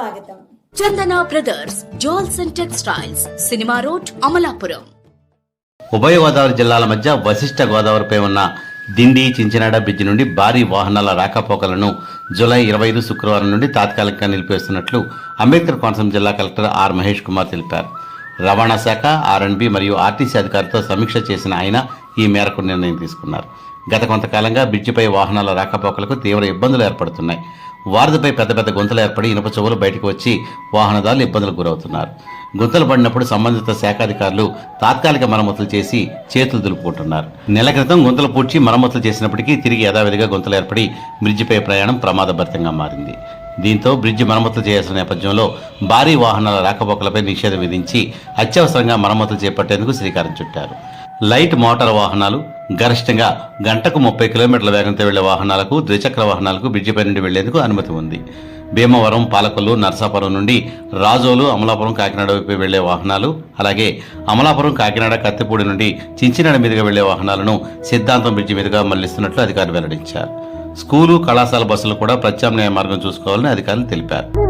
స్వాగతం. Chandana brothers jewels and textiles cinema road Amalapuram. ఉభయ గోదావరి జిల్లాల మధ్య వశిష్ట గోదావరిపై ఉన్న దిండి చించినాడ బ్రిడ్జి నుండి భారీ వాహనాల రాకపోకలను జూలై ఇరవై ఐదు శుక్రవారం నుండి తాత్కాలికంగా నిలిపివేస్తున్నట్లు అంబేద్కర్ కోనసీమ జిల్లా కలెక్టర్ ఆర్ మహేష్ కుమార్ తెలిపారు. రవాణా శాఖ ఆర్ఎండ్బి మరియు ఆర్టీసీ అధికారులతో సమీక్ష చేసిన ఆయన ఈ మేరకు నిర్ణయం తీసుకున్నారు. గత కొంతకాలంగా బ్రిడ్జిపై వాహనాల రాకపోకలకు తీవ్ర ఇబ్బందులు ఏర్పడుతున్నాయి. వారధిపై పెద్ద పెద్ద గుంతలు ఏర్పడి ఇనుప చెవులు బయటకు వచ్చి వాహనదారులు ఇబ్బందులకు గురవుతున్నారు. గుంతలు పడినప్పుడు సంబంధిత శాఖాధికారులు తాత్కాలిక మరమ్మతులు చేసి చేతులు దులుపుకుంటున్నారు. నెల క్రితం గుంతలు పూడ్చి మరమ్మతులు చేసినప్పటికీ తిరిగి యథావిధిగా గుంతలు ఏర్పడి బ్రిడ్జిపై ప్రయాణం ప్రమాదభరితంగా మారింది. దీంతో బ్రిడ్జి మరమ్మతులు చేయాల్సిన నేపథ్యంలో భారీ వాహనాల రాకపోకలపై నిషేధం విధించి అత్యవసరంగా మరమ్మతులు చేపట్టేందుకు శ్రీకారం చుట్టారు. లైట్ మోటార్ వాహనాలు గరిష్టంగా గంటకు ముప్పై కిలోమీటర్ల వేగంతో వెళ్ళే వాహనాలకు ద్విచక్ర వాహనాలకు బ్రిడ్జిపై నుండి వెళ్ళేందుకు అనుమతి ఉంది. భీమవరం పాలకొల్లు నర్సాపురం నుండి రాజోలు అమలాపురం కాకినాడ వైపు వెళ్ళే వాహనాలు అలాగే అమలాపురం కాకినాడ కత్తిపూడి నుండి చించినాడ మీదుగా వెళ్ళే వాహనాలను సిద్ధాంతం బ్రిడ్జి మీదుగా మళ్ళిస్తున్నట్లు అధికారులు వెల్లడించారు. స్కూలు కళాశాల బస్సులు కూడా ప్రత్యామ్నాయ మార్గం చూసుకోవాలని అధికారులు తెలిపారు.